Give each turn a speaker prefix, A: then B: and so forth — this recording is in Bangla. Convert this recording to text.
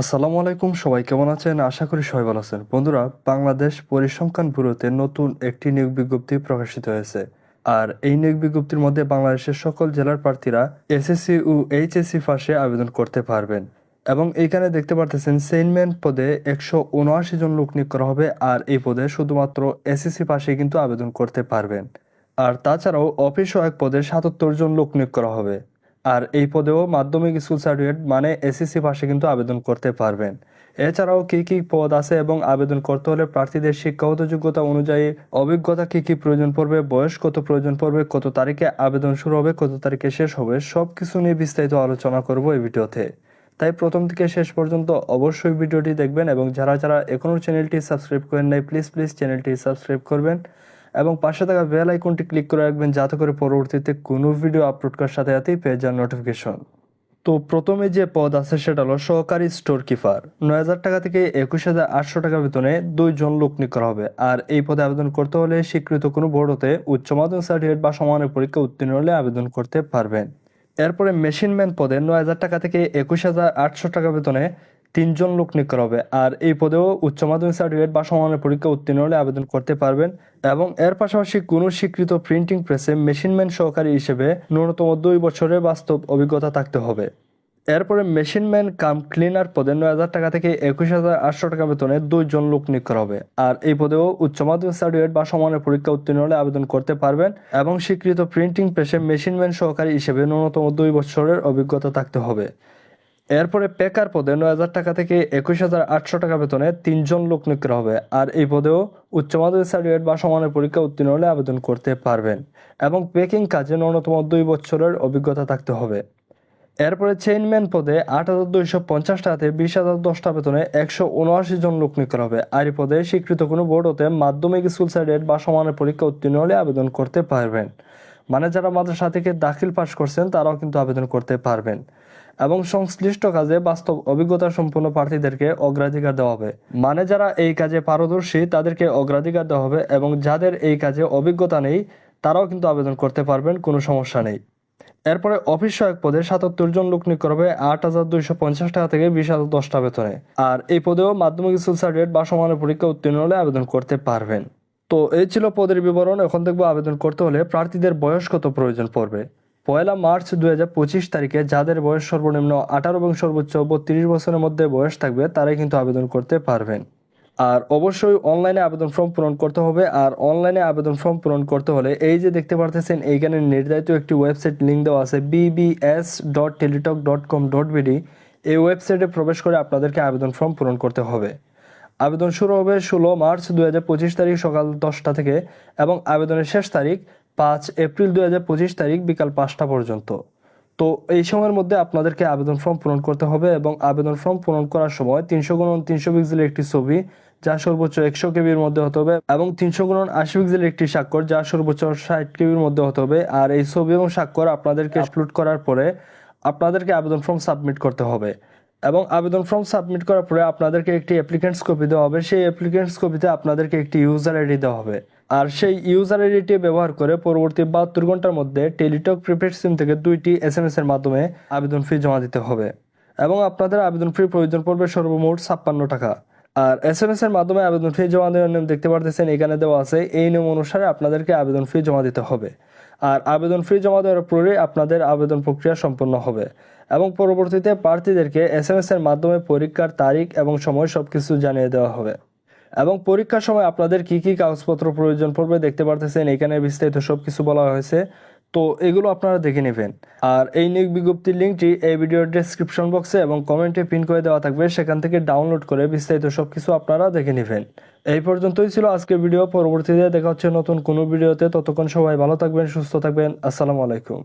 A: আসসালামু আলাইকুম, সবাই কেমন আছেন? আশা করি সবাই ভালো আছেন। বন্ধুরা, বাংলাদেশ পরিসংখ্যান ব্যুরোতে নতুন একটি নিয়োগ বিজ্ঞপ্তি প্রকাশিত হয়েছে। আর এই নিয়োগ বিজ্ঞপ্তির মধ্যে বাংলাদেশের সকল জেলার প্রার্থীরা এসএসসি ও এইচএসসি পাশে আবেদন করতে পারবেন। এবং এইখানে দেখতে পারতেছেন সেনম্যান পদে একশো উনআশি জন লোক নিয়োগ করা হবে আর এই পদে শুধুমাত্র এসএসসি পাশে কিন্তু আবেদন করতে পারবেন। আর তাছাড়াও অফিস সহায়ক পদে সাতাত্তর জন লোক নিয়োগ করা হবে। আর এই পদেও মাধ্যমিক স্কুল সার্টিফিকেট মানে এসএসসি পাশে কিন্তু আবেদন করতে পারবেন। এছাড়াও কি কি পদ আছে এবং আবেদন করতে হলে প্রার্থীদের শিক্ষাগত যোগ্যতা অনুযায়ী অভিজ্ঞতা কি কি প্রয়োজন পড়বে, বয়স কত প্রয়োজন পড়বে, কত তারিখে আবেদন শুরু হবে, কত তারিখে শেষ হবে সব কিছু নিয়ে বিস্তারিত আলোচনা করব এই ভিডিওতে। তাই প্রথম থেকে শেষ পর্যন্ত অবশ্যই ভিডিওটি দেখবেন এবং যারা যারা এখনও চ্যানেলটি সাবস্ক্রাইব করেন নাই, প্লিজ প্লিজ চ্যানেলটি সাবস্ক্রাইব করবেন। এবং পাশে থাকা বেল আইকনটি ক্লিক করে রাখবেন যাতে করে পরবর্তীতে কোনো ভিডিও আপলোড করার সাথে সাথেই পেয়ে যান নোটিফিকেশন তো প্রথমে যে পদ আছে সেটা হলো সহকারী স্টোর কিপার নয় হাজার টাকা থেকে একুশ হাজার আটশো টাকা বেতনে দুইজন লোক নিয়োগ করা হবে। আর এই পদে আবেদন করতে হলে স্বীকৃত কোনো বোর্ড হতে উচ্চ মাধ্যমিক সার্টিফিকেট বা সমানের পরীক্ষা উত্তীর্ণ হলে আবেদন করতে পারবেন। এরপরে মেশিনম্যান পদে নয় হাজার টাকা থেকে একুশ হাজার আটশো টাকা বেতনে তিনজন লোক নিয়োগ করা হবে। আর এই পদেও উচ্চ মাধ্যমিক সার্টিফিকেট বা সমানের পরীক্ষা উত্তীর্ণ হলে আবেদন করতে পারবেন এবং এর পাশাপাশি কোনো স্বীকৃত প্রিন্টিং প্রেসে মেশিনম্যান সহকারী হিসেবে ন্যূনতম দুই বছরের বাস্তব অভিজ্ঞতা থাকতে হবে। এরপরে মেশিনম্যান কাম ক্লিনার পদে নয় হাজার টাকা থেকে একুশ হাজার আটশো টাকা বেতনে দুইজন লোক নিয়োগ করা হবে। আর এই পদেও উচ্চ মাধ্যমিক সার্টিফিকেট বা সমানের পরীক্ষা উত্তীর্ণ হলে আবেদন করতে পারবেন এবং স্বীকৃত প্রিন্টিং প্রেসে মেশিনম্যান সহকারী হিসেবে ন্যূনতম দুই বছরের অভিজ্ঞতা থাকতে হবে। এরপরে পেকার পদে নয় হাজার টাকা থেকে একুশ হাজার আটশো টাকা বেতনে তিনজন লোক নিয়োগ করা হবে। আর এই পদেও উচ্চ মাধ্যমিক সার্টিফিকেট বা সমানের পরীক্ষা উত্তীর্ণ হলে আবেদন করতে পারবেন এবং পেকিং কাজে ন্যূনতম দুই বছরের অভিজ্ঞতা থাকতে হবে। এরপরে চেইনম্যান পদে আট হাজার দুইশো পঞ্চাশ টাকাতে বিশ হাজার দশটা বেতনে একশো উনআশি জন লোক নিয়োগ করা হবে। আর এই পদে স্বীকৃত কোনো বোর্ড হতে মাধ্যমিক স্কুল সার্টিফিকেট বা সমানের পরীক্ষা উত্তীর্ণ হলে আবেদন করতে পারবেন। মানে যারা মাদ্রাসা থেকে দাখিল পাশ করছেন, তারাও কিন্তু আবেদন করতে পারবেন। এবং সংশ্লিষ্ট কাজে বাস্তব অভিজ্ঞতা সম্পন্ন প্রার্থীদেরকে অগ্রাধিকার দেওয়া হবে। মানে যারা এই কাজে পারদর্শী, তাদেরকে অগ্রাধিকার দেওয়া হবে এবং যাদের এই কাজে অভিজ্ঞতা নেই, তারাও কিন্তু আবেদন করতে পারবেন, কোনো সমস্যা নেই। এরপরে অফিস সহায়ক পদে সাতাত্তর জন লোক নিয়োগ করা হবে আট হাজার দুইশো পঞ্চাশ টাকা থেকে বিশ হাজার দশটা বেতনে। আর এই পদেও মাধ্যমিক স্কুল সার্টিফিকেট বা সমানের পরীক্ষা উত্তীর্ণ হলে আবেদন করতে পারবেন। তো এই ছিল পদের বিবরণ, এখন দেখব আবেদন করতে হলে প্রার্থীদের বয়স কত প্রয়োজন পড়বে। পয়লা মার্চ দুই হাজার পঁচিশ তারিখে যাদের বয়স সর্বনিম্ন আঠারো এবং সর্বোচ্চ বত্রিশ বছরের মধ্যে বয়স থাকবে, তারাই কিন্তু আবেদন করতে পারবেন। আর অবশ্যই অনলাইনে আবেদন ফর্ম পূরণ করতে হবে, আর অনলাইনে আবেদন ফর্ম পূরণ করতে হলে এই যে দেখতে পারতেছেন, এইখানে নির্ধারিত একটি ওয়েবসাইট লিঙ্ক দেওয়া আছে BBS dot Teletalk dot com dot BD এই ওয়েবসাইটে প্রবেশ করে আপনাদেরকে আবেদন ফর্ম পূরণ করতে হবে। আবেদন শুরু হবে ষোলো মার্চ দুই হাজার পঁচিশ তারিখ সকাল দশটা থেকে এবং আবেদনের শেষ তারিখ পাঁচ এপ্রিল দুই হাজার পঁচিশ তারিখ বিকাল পাঁচটা পর্যন্ত। তো এই সময়ের মধ্যে আপনাদেরকে আবেদন ফর্ম পূরণ করতে হবে এবং আবেদন ফর্ম পূরণ করার সময় তিনশো গুণন তিনশো পিক্সেলের একটি ছবি, যা সর্বোচ্চ একশো কেবির মধ্যে হতে হবে এবং তিনশো গুণন আশি পিক্সেলের একটি স্বাক্ষর, যা সর্বোচ্চ ষাট কেবির মধ্যে হতে হবে। আর এই ছবি এবং স্বাক্ষর আপনাদেরকে আপলোড করার পরে আপনাদেরকে আবেদন ফর্ম সাবমিট করতে হবে। এবং আবেদন ফর্ম সাবমিট করার পরে আপনাদেরকে একটি অ্যাপ্লিকেন্টস কপি দেওয়া হবে। সেই অ্যাপ্লিকেন্টস কপিতে আপনাদেরকে একটি ইউজার আইডি দেওয়া হবে। আর সেই ইউজার আইডিটি ব্যবহার করে পরবর্তী বাহাত্তর ঘণ্টার মধ্যে টেলিটক প্রিপেড সিম থেকে দুইটি এস এম এস এর মাধ্যমে আবেদন ফি জমা দিতে হবে। এবং আপনাদের আবেদন ফি প্রয়োজন পড়বে সর্বমোট ছাপ্পান্ন টাকা। আর এস এম এস এর মাধ্যমে আবেদন ফি জমা দেওয়ার নিয়ম দেখতে পারতেছেন, এখানে দেওয়া আছে, এই নিয়ম অনুসারে আপনাদেরকে আবেদন ফি জমা দিতে হবে। আর আবেদন ফি জমা দেওয়ার পরে আপনাদের আবেদন প্রক্রিয়া সম্পন্ন হবে। এবং পরবর্তীতে প্রার্থীদেরকে এস এম এর মাধ্যমে পরীক্ষার তারিখ এবং সময় সবকিছু জানিয়ে দেওয়া হবে। এবং পরীক্ষার সময় আপনাদের কি কি কাগজপত্র প্রয়োজন পড়বে দেখতে পারতেছেন, এখানে বিস্তারিত সব কিছু বলা হয়েছে। তো এগুলো আপনারা দেখে নেবেন। আর এই নিয়োগ বিজ্ঞপ্তির লিঙ্কটি এই ভিডিওর ডেসক্রিপশন বক্সে এবং কমেন্টে পিন করে দেওয়া থাকবে। সেখান থেকে ডাউনলোড করে বিস্তারিত সব কিছু আপনারা দেখে নেবেন। এই পর্যন্তই ছিল আজকের ভিডিও। পরবর্তীতে দেখা হচ্ছে নতুন কোনো ভিডিওতে। ততক্ষণ সবাই ভালো থাকবেন, সুস্থ থাকবেন। আসসালামু আলাইকুম।